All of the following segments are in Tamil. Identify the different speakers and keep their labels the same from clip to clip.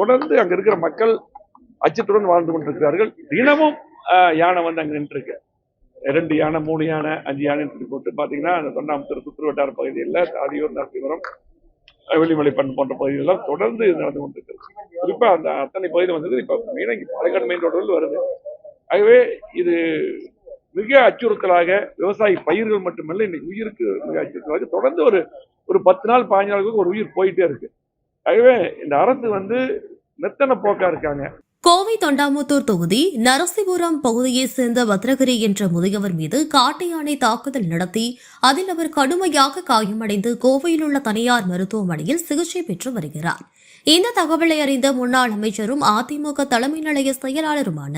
Speaker 1: தொடர்ந்து அங்க இருக்கிற மக்கள் அச்சத்துடன் வாழ்ந்து கொண்டிருக்கிறார்கள். தினமும் யானை வந்து அங்க நின்றுருக்கு. ரெண்டு யானை மூணு யானை அஞ்சு யானை போட்டு பாத்தீங்கன்னா அந்த தொண்டாமுத்தூர் சுற்றுவட்டார பகுதியில் தாதியூர் நரசிபுரம் வெள்ளிமலை பண் போன்ற பகுதிகளெல்லாம் தொடர்ந்து நடந்து கொண்டிருக்கிறது. குறிப்பா அந்த அத்தனை பகுதியில் வந்தது இப்ப மெயினாக இங்கே பாலக்காடு மெயின் ரோடுகள் வருது. ஆகவே இது மிக அச்சுறுத்தலாக விவசாய பயிர்கள் மட்டுமல்ல இன்னைக்கு உயிருக்கு மிக அச்சுறுத்தலாக தொடர்ந்து ஒரு ஒரு பத்து நாள் பாஞ்சு நாளுக்கு ஒரு உயிர் போயிட்டே இருக்கு. ஆகவே இந்த அரசு வந்து மெத்தன போக்கா இருக்காங்க?
Speaker 2: கோவை தொண்டாமுத்தூர் தொகுதி நரசிபுரம் பகுதியைச் சேர்ந்த பத்ரகிரி என்ற முதியவர் மீது காட்டு யானை தாக்குதல் நடத்தி அதில் அவர் கடுமையாக காயமடைந்து கோவையில் உள்ள தனியார் மருத்துவமனையில் சிகிச்சை பெற்று வருகிறார். இந்த தகவலை அறிந்த முன்னாள் அமைச்சரும் அதிமுக தலைமை நிலைய செயலாளருமான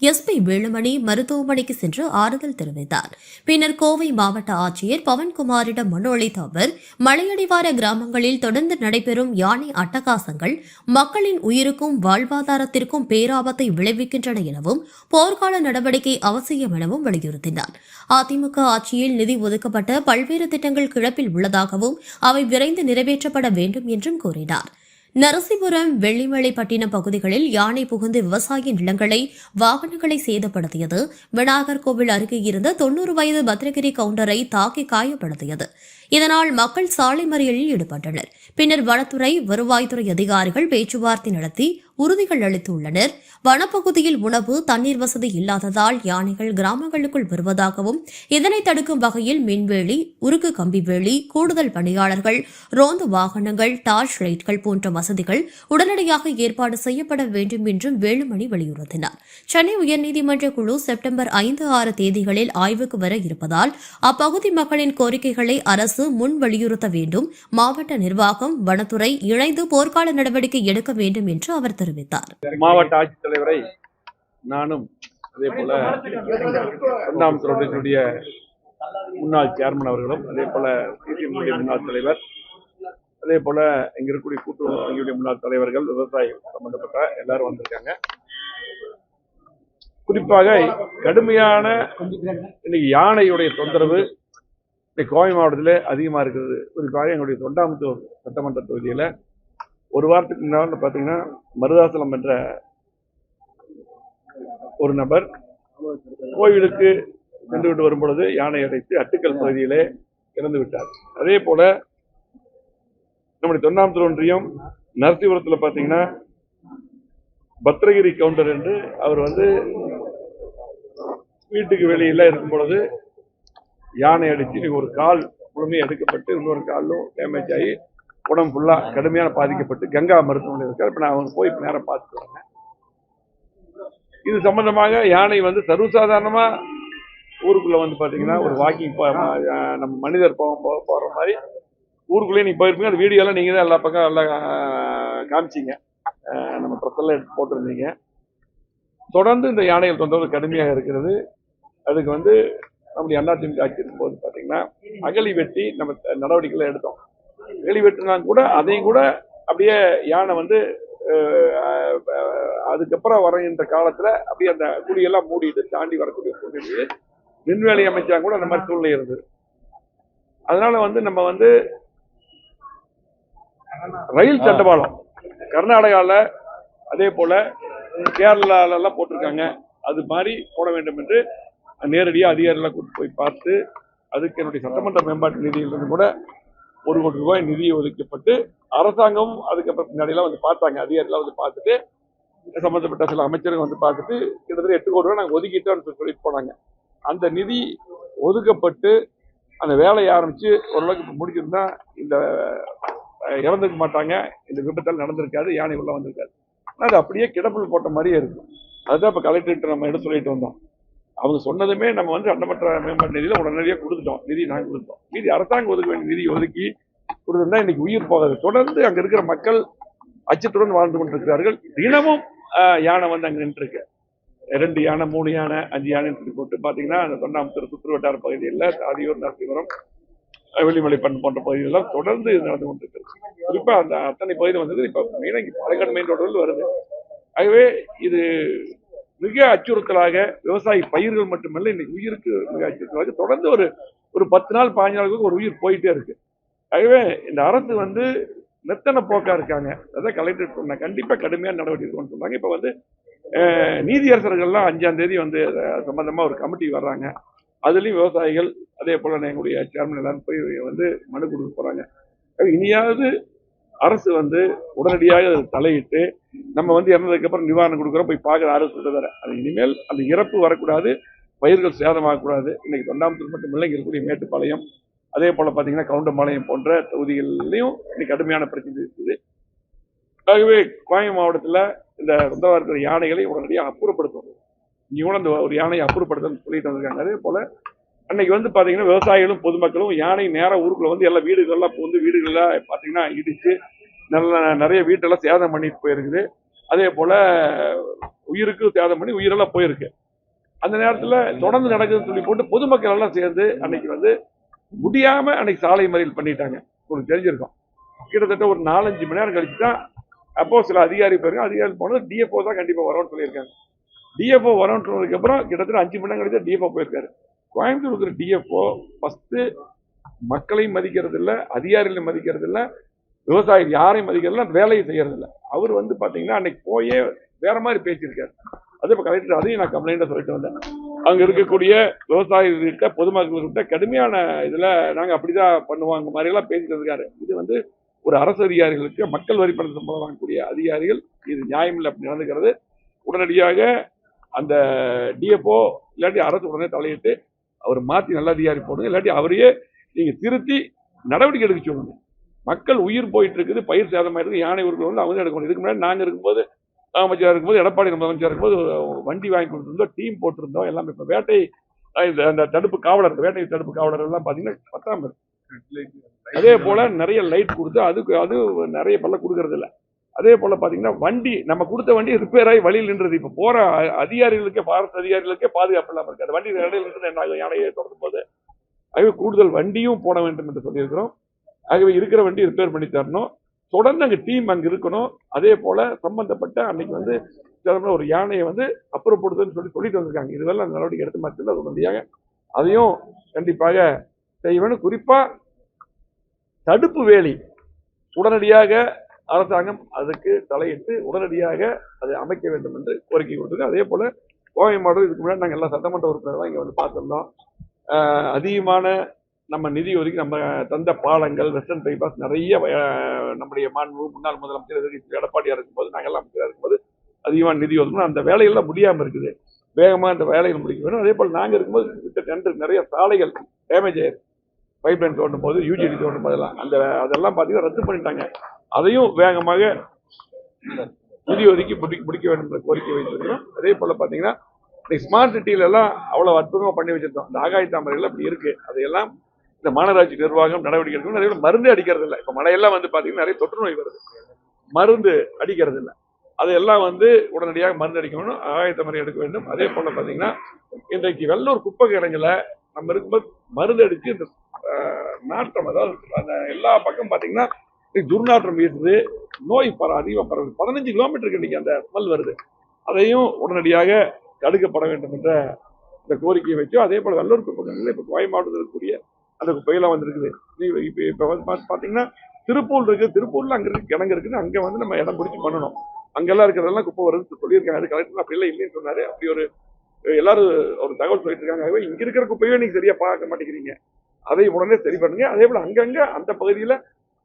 Speaker 2: எஸ் பி வேலுமணி மருத்துவமனைக்கு சென்று ஆறுதல் தெரிவித்தார். பின்னர் கோவை மாவட்ட ஆட்சியர் பவன்குமாரிடம் மனு அளித்த அவர் மலையடிவார கிராமங்களில் தொடர்ந்து நடைபெறும் யானை அட்டகாசங்கள் மக்களின் உயிருக்கும் வாழ்வாதாரத்திற்கும் பேராபத்தை விளைவிக்கின்றன எனவும் போர்க்கால நடவடிக்கை அவசியம் எனவும் வலியுறுத்தினார். அதிமுக ஆட்சியில் நிதி ஒதுக்கப்பட்ட பல்வேறு திட்டங்கள் கிழப்பில் உள்ளதாகவும் அவை விரைந்து நிறைவேற்றப்பட வேண்டும் என்றும் கூறினார். நரசிபுரம் வெள்ளிமலைப்பட்டினம் பகுதிகளில் யானை புகுந்து விவசாய நிலங்களை வாகனங்களை சேதப்படுத்தியது. விநாயகர் கோவில் அருகே இருந்த தொன்னூறு வயது பத்ரகிரி கவுண்டரை தாக்கி காயப்படுத்தியது. இதனால் மக்கள் சாலை மறியலில் ஈடுபட்டனர். பின்னர் வனத்துறை வருவாய்த்துறை அதிகாரிகள் பேச்சுவார்த்தை நடத்தி உறுதிகள் அளித்துள்ளனர். வனப்பகுதியில் உணவு தண்ணீர் வசதி இல்லாததால் யானைகள் கிராமங்களுக்குள் வருவதாகவும் இதனை தடுக்கும் வகையில் மின்வேலி உருக்கு கம்பிவேலி கூடுதல் பணியாளர்கள் ரோந்து வாகனங்கள் டார்ச் லைட்கள் போன்ற வசதிகள் உடனடியாக ஏற்பாடு செய்யப்பட வேண்டும் என்றும் வேலுமணி வலியுறுத்தினார். சென்னை உயர்நீதிமன்ற குழு செப்டம்பர் ஐந்து ஆறு தேதிகளில் ஆய்வுக்கு வர இருப்பதால் அப்பகுதி மக்களின் கோரிக்கைகளை அரசு முன் வலியுறுத்த வேண்டும். மாவட்ட நிர்வாகம் வனத்துறை இணைந்து போர்க்கால நடவடிக்கை எடுக்க வேண்டும் என்று அவர் தெரிவித்தார்.
Speaker 1: மாவட்ட ஆட்சித்தலைவரை நானும் அதே போல தொண்டாமுத்தூருடைய முன்னாள் சேர்மன் அவர்களும் அதே போல சிபிஎம்முடைய முன்னாள் தலைவர் அதே போல இங்க இருக்கக்கூடிய கூட்டுறவு வங்கியுடைய முன்னாள் தலைவர்கள் விவசாயம் சம்பந்தப்பட்ட எல்லாரும் வந்திருக்காங்க. குறிப்பாக கடுமையான இன்னைக்கு யானையுடைய தொந்தரவு இன்னைக்கு கோவை மாவட்டத்தில் அதிகமாக இருக்கிறது. குறிப்பாக எங்களுடைய தொண்டாமுத்தூர் சட்டமன்ற தொகுதியில் ஒரு வாரத்துக்கு முன்னால் பார்த்தீங்கன்னா மருதாசலம் என்ற ஒரு நபர் கோயிலுக்கு சென்று விட்டு வரும் பொழுது யானை அடைத்து அட்டுக்கல் பகுதியிலே இறந்து விட்டார். அதே போல நம்முடைய தொண்ணாமத்தூர் ஒன்றியம் நரசிபுரத்தில் பார்த்தீங்கன்னா பத்ரகிரி கவுண்டர் என்று அவர் வந்து வீட்டுக்கு வெளியில இருக்கும் பொழுது யானை அடித்து ஒரு கால் முழுமையாக எடுக்கப்பட்டு இன்னொரு காலும் டேமேஜ் ஆகி உடம்பு ஃபுல்லாக கடுமையான பாதிக்கப்பட்டு கங்கா மருத்துவமனையில் இருக்கார். இப்போ நான் அவங்க போய் நேரம் பார்த்துட்டு வரேன். இது சம்பந்தமாக யானை வந்து சர்வசாதாரணமாக ஊருக்குள்ளே வந்து பார்த்தீங்கன்னா ஒரு வாக்கிங் நம்ம மனிதர் போக போகிற மாதிரி ஊருக்குள்ளேயே நீங்கள் போயிருப்பீங்க. அந்த வீடியோ எல்லாம் தான் எல்லா பக்கம் எல்லாம் காமிச்சிங்க. காமிச்சீங்க நம்ம ப்ரெஸ்ஸெல்லாம் எடுத்து போட்டிருந்தீங்க. தொடர்ந்து இந்த யானைகள் தொந்தரவு கடுமையாக இருக்கிறது. அதுக்கு வந்து நம்முடைய அதிமுக ஆட்சி இருக்கும்போது பார்த்தீங்கன்னா அகலி வெட்டி நம்ம நடவடிக்கைகளை எடுத்தோம். அகழி வெட்டினா கூட அதையும் கூட அப்படியே யானை வந்து அதுக்கப்புறம் வரைகின்ற காலத்துல அப்படியே அந்த குடியெல்லாம் மூடிட்டு தாண்டி வரக்கூடிய சூழ்நிலை மின்வேலி அமைச்சா கூட அந்த மாதிரி சூழ்நிலை இருந்தது. அதனால வந்து நம்ம வந்து ரயில் தண்டவாளம் கர்நாடகாவில் அதே போல கேரளால எல்லாம் போட்டிருக்காங்க. அது மாதிரி போட வேண்டும் என்று நேரடியாக அதிகாரிகளை கூட்டு போய் பார்த்து அதுக்கு என்னுடைய சட்டமன்ற மேம்பாட்டு நிதியிலிருந்து கூட ஒரு கோடி ரூபாய் நிதி ஒதுக்கப்பட்டு அரசாங்கம் அதுக்கப்புறம் பின்னாடிலாம் வந்து பார்த்தாங்க அதிகாரிலாம் வந்து பார்த்துட்டு சம்பந்தப்பட்ட சில அமைச்சர்கள் வந்து பார்த்துட்டு கிட்டத்தட்ட எட்டு கோடி ரூபாய் நாங்கள் ஒதுக்கிட்டோம்னு சொல்லி சொல்லிட்டு போனாங்க. அந்த நிதி ஒதுக்கப்பட்டு அந்த வேலையை ஆரம்பிச்சு ஓரளவுக்கு முடிச்சிருந்தா இந்த இறந்துக்க மாட்டாங்க இந்த விபத்தால் நடந்திருக்காது யானை உள்ள வந்திருக்காது. ஆனால் அது அப்படியே கிடப்பில் போட்ட மாதிரியே இருக்கும் அதுதான் இப்போ கலெக்டர்கிட்ட நம்ம எடுத்து சொல்லிட்டு வந்தோம். அவங்க சொன்னதுமே நம்ம வந்து சட்டமன்ற மேம்பாட்டு நிதியில் உடனடியாக கொடுத்துட்டோம். நிதி நாங்கள் கொடுத்தோம். நிதி அரசாங்கம் ஒதுக்க வேண்டிய நிதி ஒதுக்கி கொடுத்திருந்தா இன்னைக்கு உயிர் போகாது. தொடர்ந்து அங்க இருக்கிற மக்கள் அச்சத்துடன் வாழ்ந்து கொண்டிருக்கிறார்கள். தினமும் யானை வந்து அங்க நின்றுருக்கு. ரெண்டு யானை மூணு யானை அஞ்சு யானை போட்டு பார்த்தீங்கன்னா அந்த தொண்டாமுத்தூர் சுற்றுவட்டார பகுதியில் ஆதியூர் நரசிபுரம் வெள்ளிமலை பண் போன்ற பகுதிகளெல்லாம் தொடர்ந்து நடந்து கொண்டிருக்கிறது. குறிப்பாக அந்த அத்தனை பகுதி வந்தது இப்போ மெயினாக இங்கே பாலக்காடு மெயின் ரோடுகள் வருது. ஆகவே இது மிக அச்சுறுத்தலாக விவசாய பயிர்கள் மட்டுமல்ல இன்னைக்கு உயிருக்கு மிக அச்சுறுத்தலாக தொடர்ந்து ஒரு ஒரு பத்து நாள் பாஞ்சு நாளுக்கு ஒரு உயிர் போயிட்டே இருக்கு. ஆகவே இந்த அரசு வந்து நெத்தனை போக்கா இருக்காங்க. அதான் கலெக்டர் சொன்ன கண்டிப்பாக கடுமையான நடவடிக்கை இருக்கும்னு சொன்னாங்க இப்போ வந்து நீதியரசர்கள்லாம் அஞ்சாம் தேதி வந்து சம்பந்தமாக ஒரு கமிட்டி வர்றாங்க. அதுலேயும் விவசாயிகள் அதே போல் எங்களுடைய சேர்மன் எல்லாரும் போய் வந்து மனு கொடுக்க போகிறாங்க இனியாவது அரசு வந்து உடனடியாக தலையிட்டு நம்ம வந்து இறந்ததுக்கப்புறம் நிவாரணம் கொடுக்குறோம் போய் பார்க்குற அரசு தவிர அது இனிமேல் அந்த இறப்பு வரக்கூடாது பயிர்கள் சேதமாகக்கூடாது. இன்னைக்கு தொண்டாமத்தூர் மட்டும் இல்லைங்க இருக்கக்கூடிய மேட்டுப்பாளையம். அதே போல் பார்த்தீங்கன்னா கவுண்டம்பாளையம் போன்ற தொகுதிகள்லையும் இன்னைக்கு கடுமையான பிரச்சனை இருக்குது. ஆகவே கோயம் மாவட்டத்தில் இந்த சொந்தமாக இருக்கிற யானைகளை உடனடியாக அப்புறப்படுத்தணும் இங்கே கூட இந்த ஒரு யானையை அப்புறப்படுத்தணும்னு சொல்லிட்டு வந்திருக்காங்க. அதே போல் அன்னைக்கு வந்து பார்த்தீங்கன்னா விவசாயிகளும் பொதுமக்களும் யானை நேராக ஊருக்குள்ள வந்து எல்லா வீடுகள்லாம் புகுந்து வீடுகளெல்லாம் பார்த்தீங்கன்னா இடித்து நல்ல நிறைய வீட்டெல்லாம் சேதம் பண்ணிட்டு போயிருக்குது. அதே போல் உயிருக்கு சேதம் பண்ணி உயிரெல்லாம் போயிருக்கு. அந்த நேரத்தில் தொடர்ந்து நடக்குதுன்னு சொல்லி போட்டு பொதுமக்கள் எல்லாம் சேர்ந்து அன்னைக்கு வந்து முடியாம அன்னைக்கு சாலை மறியல் பண்ணிட்டாங்க. உங்களுக்கு தெரிஞ்சிருக்கும். கிட்டத்தட்ட ஒரு நாலஞ்சு மணி நேரம் கழிச்சு தான் அப்போ சில அதிகாரி போயிருங்க அதிகாரி போனது டிஎஃப்ஓ தான் கண்டிப்பாக வரோம்னு சொல்லியிருக்காங்க. டிஎஃப்ஓ வரும்னு சொன்னதுக்கப்புறம் கிட்டத்தட்ட அஞ்சு மணி நேரம் கழிச்சு டிஎஃப்ஓ போயிருக்காரு. கோயம்புத்தூர் இருக்கிற டிஎஃப்ஓ ஃபஸ்ட்டு மக்களையும் மதிக்கிறது இல்லை அதிகாரிகளையும் மதிக்கிறது இல்லை விவசாயிகள் யாரையும் மதிக்கிறது இல்ல வேலையை செய்யறது அவர் வந்து பார்த்தீங்கன்னா அன்னைக்கு போயே வேற மாதிரி பேசியிருக்காரு. அதே இப்போ கலெக்டர் அதையும் நான் கம்ப்ளைண்ட்டாக சொல்லிட்டு வந்தேன். அங்க இருக்கக்கூடிய விவசாயிகள்கிட்ட பொதுமக்கள்கிட்ட கடுமையான இதுல நாங்க அப்படிதான் பண்ணுவோம். அந்த மாதிரி எல்லாம் பேசிட்டு இருக்காரு. இது வந்து ஒரு அரசு அதிகாரிகளுக்கு மக்கள் வரி பணத்தை சம்பளம் வாங்கக்கூடிய அதிகாரிகள் இது நியாயமில்லை அப்படி நடந்துக்கிறது. உடனடியாக அந்த டிஎஃப்ஓ இல்லாட்டி அரசு உடனே தலையிட்டு அவர் மாத்தி நல்ல அதிகாரி போடுங்க. இல்லாட்டி அவரையே நீங்க திருத்தி நடவடிக்கை எடுக்க சொல்லுங்க. மக்கள் உயிர் போயிட்டு இருக்குது பயிர் சேதமாயிருக்கு யானை உருவம் வந்து அவங்க எடுக்கணும் இதுக்கு முன்னாடி நாங்க இருக்கும்போது அமைச்சராக இருக்கும்போது எடப்பாடி நம்ம அமைச்சராக இருக்கும்போது வண்டி வாங்கி கொடுத்துருந்தோம் டீம் போட்டிருந்தோம் எல்லாமே இப்போ வேட்டை இந்த அந்த தடுப்பு காவலர் வேட்டை தடுப்பு காவலர் எல்லாம் பார்த்தீங்கன்னா பத்தாம் பேர் அதே போல் நிறைய லைட் கொடுத்து அதுக்கு அது நிறைய பல்ல கொடுக்கறதில்ல. அதே போல் பார்த்தீங்கன்னா வண்டி நம்ம கொடுத்த வண்டி ரிப்பேர் ஆகி வழியில் நின்றது. இப்போ போகிற அதிகாரிகளுக்கே ஃபாரஸ்ட் அதிகாரிகளுக்கே பாதுகாப்பு இல்லாமல் இருக்குது. அந்த வண்டி இடையில நின்று என்ன யானையை தொடரும் போது. ஆகவே கூடுதல் வண்டியும் போட வேண்டும் என்று சொல்லியிருக்கிறோம். ஆகவே இருக்கிற வண்டி ரிப்பேர் பண்ணி தரணும். தொடர்ந்து அங்கே டீம் அங்கே இருக்கணும். அதே போல் சம்பந்தப்பட்ட அன்னைக்கு வந்து சிதம்பரம் ஒரு யானையை வந்து அப்புறப்படுத்துன்னு சொல்லி சொல்லிட்டு வந்திருக்காங்க. இதுவெல்லாம் நடவடிக்கை எடுத்து மாற்றில உடனடியாக அதையும் கண்டிப்பாக செய்ய குறிப்பாக தடுப்பு வேலி உடனடியாக அரசாங்கம் அதுக்கு தலையிட்டு உடனடியாக அதை அமைக்க வேண்டும் என்று கோரிக்கை கொடுத்துருக்கோம் அதே போல் கோவை மாவட்டம் இதுக்கு முன்னாடி நாங்கள் எல்லா சட்டமன்ற உறுப்பினர்கள் இங்கே வந்து பார்த்துருந்தோம். அதிகமான நம்ம நிதி ஒதுக்கி நம்ம தந்த பாலங்கள் வெஸ்டர்ன் பைபாஸ் நிறைய நம்முடைய மாண்பு முன்னாள் முதலமைச்சர் எடப்பாடியாக இருக்கும்போது நாங்கள் எல்லாம் அமைச்சராக இருக்கும்போது அதிகமான நிதி ஒதுக்கணும். அந்த வேலையெல்லாம் முடியாமல் இருக்குது. வேகமாக அந்த வேலைகள் முடிக்க வேணும். அதே போல் நாங்கள் இருக்கும்போது கிட்ட ரெண்டு நிறைய சாலைகள் டேமேஜ் ஆயிருக்கு. பைப் லைன் தோண்டும் போது யூஜிடி தோண்டும் போதெல்லாம். அந்த அதெல்லாம் பார்த்தீங்கன்னா ரத்து பண்ணிட்டாங்க. அதையும் வேகமாக நிதி ஒதுக்கி முடிக்க முடிக்க வேண்டும் என்ற கோரிக்கை வைத்திருக்கிறோம். அதே போல் பார்த்தீங்கன்னா இந்த ஸ்மார்ட் சிட்டியிலெல்லாம் எல்லாம் அற்புதமாக பண்ணி வச்சுருந்தோம் இந்த ஆகாய தாமரைகள் அப்படி இருக்குது அதையெல்லாம் இந்த மாநகராட்சி நிர்வாகம் நடவடிக்கை எடுக்கணும் நிறைய மருந்து அடிக்கிறது இல்லை இப்போ மழையெல்லாம் வந்து பார்த்தீங்கன்னா நிறைய தொற்று நோய் வருது. மருந்து அடிக்கிறது இல்லை அதையெல்லாம் வந்து உடனடியாக மருந்து அடிக்கணும் ஆகாய முறை எடுக்க வேண்டும். அதே போல பார்த்தீங்கன்னா இன்றைக்கு வெள்ளூர் குப்பை கிடங்கில் நம்ம இருக்கும்போது மருந்து அடித்து இந்த நாற்றம் அதாவது அந்த எல்லா பக்கம் பார்த்தீங்கன்னா துர்நாற்றம் வீசுது. நோய் பர அதிகமாக பரவுது. பதினஞ்சு கிலோமீட்டருக்கு இன்றைக்கி அந்த ஸ்மெல் வருது. அதையும் உடனடியாக தடுக்கப்பட வேண்டும் என்ற இந்த கோரிக்கையை வச்சோம் அதே போல் வெள்ளூர் குப்பகங்களில் இப்போ கோவை மாவட்டத்தில் இருக்கக்கூடிய அந்த குப்பையெல்லாம் வந்திருக்குது. இப்போ இப்போ வந்து பார்த்து பார்த்தீங்கன்னா திருப்பூர் இருக்குது திருப்பூரில் அங்கே இருக்கு கிணங்கு இருக்குது அங்கே வந்து நம்ம இடம் பிடிச்சி பண்ணணும். அங்கெல்லாம் இருக்கிறதெல்லாம் குப்பை வருதுன்னு சொல்லியிருக்காங்க அது கலெக்டர் அப்படி இல்லைன்னு சொன்னார். அப்படி ஒரு எல்லாரும் ஒரு தகவல் சொல்லிட்டு இருக்காங்க. ஆகவே இங்கே இருக்கிற குப்பையே நீங்கள் சரியாக பார்க்க மாட்டேங்கிறீங்க. அதை உடனே சரி பண்ணுங்க. அதே போல் அங்கங்கே அந்த பகுதியில்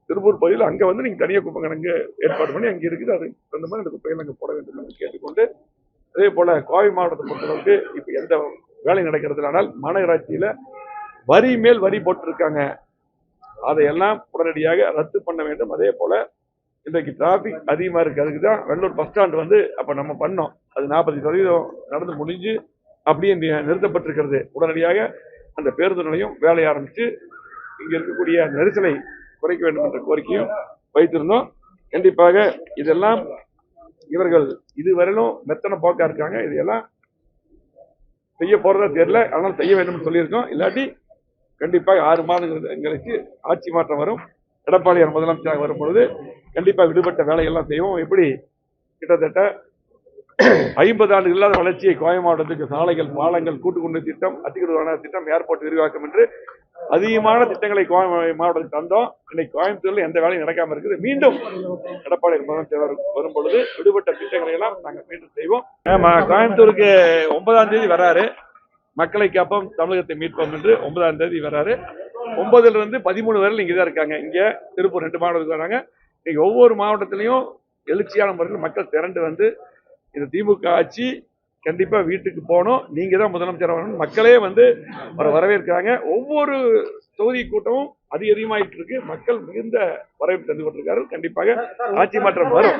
Speaker 1: திருப்பூர் பகுதியில் அங்கே வந்து நீங்கள் தனியாக குப்பை கணக்கு ஏற்பாடு பண்ணி அங்கே இருக்குது. அது அந்த மாதிரி அந்த குப்பைகள் அங்கே போட வேண்டும் என்று கேட்டுக்கொண்டு அதே போல் கோவை மாவட்டத்தை பொறுத்தளவுக்கு இப்போ எந்த வேலை நடக்கிறதுனால ஆனால் வரி மேல் வரி போட்டிருக்காங்க. அதையெல்லாம் உடனடியாக ரத்து பண்ண வேண்டும். அதே போல இன்றைக்கு டிராபிக் அதிகமாக இருக்கு அதுக்கு தான் வெள்ளூர் பஸ் ஸ்டாண்ட் வந்து அப்போ நம்ம பண்ணோம். அது நாற்பது சதவீதம் நடந்து முடிஞ்சு அப்படியே நிறுத்தப்பட்டிருக்கிறது. உடனடியாக அந்த பேருந்து நிலையம் வேலையை ஆரம்பித்து இங்கே இருக்கக்கூடிய நெரிசலை குறைக்க வேண்டும் என்ற கோரிக்கையும் வைத்திருந்தோம். கண்டிப்பாக இதெல்லாம் இவர்கள் இதுவரையிலும் மெத்தனை போக்கா இருக்காங்க. இதையெல்லாம் செய்ய போறதா தெரியல. ஆனால் செய்ய வேண்டும் சொல்லியிருக்கோம். இல்லாட்டி கண்டிப்பாக ஆறு மாதங்கள் எங்களுக்கு ஆட்சி மாற்றம் வரும். எடப்பாடியார் முதலமைச்சராக வரும் பொழுது கண்டிப்பாக விடுபட்ட வேலையெல்லாம் செய்வோம். எப்படி? கிட்டத்தட்ட ஐம்பது ஆண்டு இல்லாத வளர்ச்சியை கோவை மாவட்டத்துக்கு சாலைகள் பாலங்கள் கூட்டுக்குண்டு திட்டம் அத்திக்கடுவான திட்டம் ஏர்போர்ட் விரிவாக்கம் என்று அதிகமான திட்டங்களை கோவை மாவட்டத்துக்கு தந்தோம். இன்னைக்கு கோயம்புத்தூர்ல எந்த வேலையும் நடக்காம இருக்குது. மீண்டும் எடப்பாடி முதலமைச்சர் வரும் பொழுது விடுபட்ட திட்டங்களை எல்லாம் நாங்கள் மீண்டும் செய்வோம். கோயம்புத்தூருக்கு ஒன்பதாம் தேதி வராரு. மக்களை காப்போம் தமிழகத்தை மீட்போம் என்று ஒன்பதாம் தேதி வராரு ஒன்பதுல இருந்து பதிமூணு வரையில் இங்கே தான் இருக்காங்க. இங்கே திருப்பூர் ரெண்டு மாவட்டத்துக்கு வராங்க. இன்னைக்கு ஒவ்வொரு மாவட்டத்திலையும் எழுச்சியான முறையில் மக்கள் திரண்டு வந்து இந்த திமுக ஆட்சி கண்டிப்பாக வீட்டுக்கு போகணும். நீங்கள் தான் முதலமைச்சர் வரணும். மக்களே வந்து வரவேற்கிறாங்க. ஒவ்வொரு தொகுதி கூட்டமும் அதிக அதிகமாயிட்டு இருக்கு. மக்கள் மிகுந்த வரவேற்பு தந்து கொண்டிருக்காரு கண்டிப்பாக ஆட்சி மாற்றம் வரும்.